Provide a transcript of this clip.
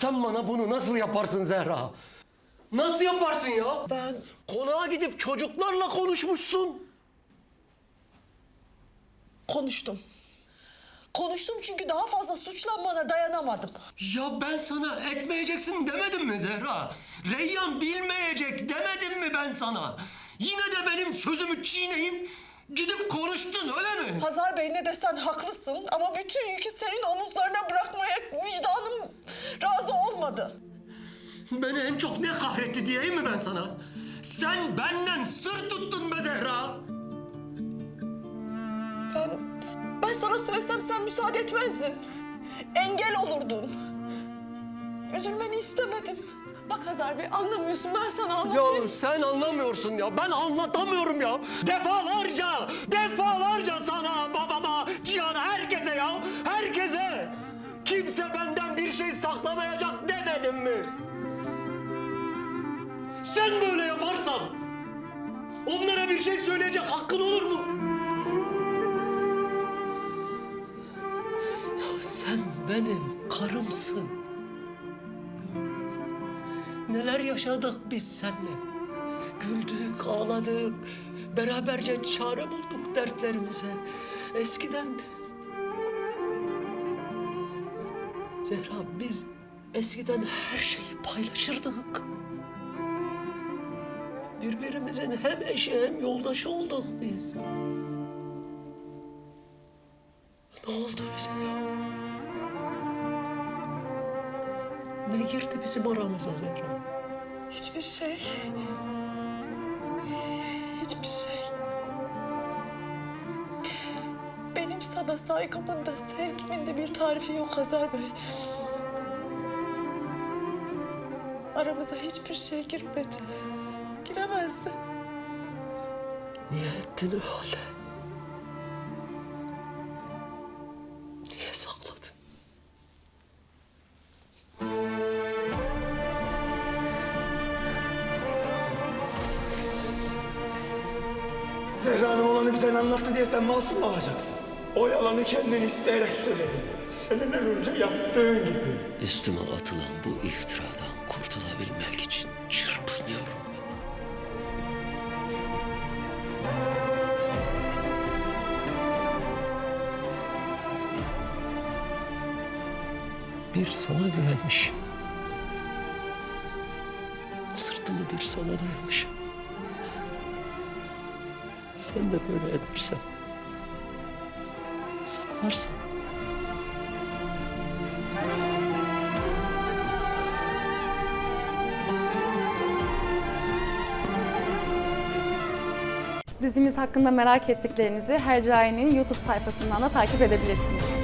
Sen bana bunu nasıl yaparsın Zehra? Nasıl yaparsın ya? Ben Konağa gidip çocuklarla konuşmuşsun. konuştum. Konuştum çünkü daha fazla suçlanmana dayanamadım. Ya ben sana etmeyeceksin demedim mi Zehra? Reyyan bilmeyecek demedim mi ben sana? Yine de benim sözümü çiğneyip gidip konuştun öyle mi? Hazar Bey ne desen haklısın ama bütün yükü senin omuzlarına bırakmaya vicdanım razı olmadı. Beni en çok ne kahretti diyeyim mi ben sana? Sen benden sır tuttun be Zehra. Ben, ben sana söylesem sen müsaade etmezdin. Engel olurdun. Üzülmeni istemedim. Bak Hazar Bey anlamıyorsun ben sana anlatayım. Ya sen anlamıyorsun ya. Ben anlatamıyorum ya. Defalarca, defalarca Sen böyle yaparsan onlara bir şey söyleyecek hakkın olur mu? Sen benim karımsın. Neler yaşadık biz seninle. Güldük, ağladık. Beraberce çare bulduk dertlerimize. Eskiden... Zehra biz eskiden her şeyi paylaşırdık. Birbirimizin hem eşi hem yoldaşı olduk biz. Ne oldu bize ya? Ne girdi bizim aramıza Zehra? Hiçbir şey. Hiçbir şey. Benim sana saygımın da sevgimin de bir tarifi yok Hazar Bey. Aramıza hiçbir şey girmedi. Giremezdi. Niye ettin öyle? Niye sakladın? Zehra Hanım olanı bize anlattı diye sen masum mu olacaksın? O yalanı kendin isteyerek söyledin. Seneler önce yaptığın gibi. Üstüme atılan bu iftiradan kurtulabilmek için Bir sana güvenmiş. Sırtımı bir sana dayamışım. Sen de böyle edersen, saklarsan Dizimiz hakkında merak ettiklerinizi Hercai'nin YouTube sayfasından da takip edebilirsiniz.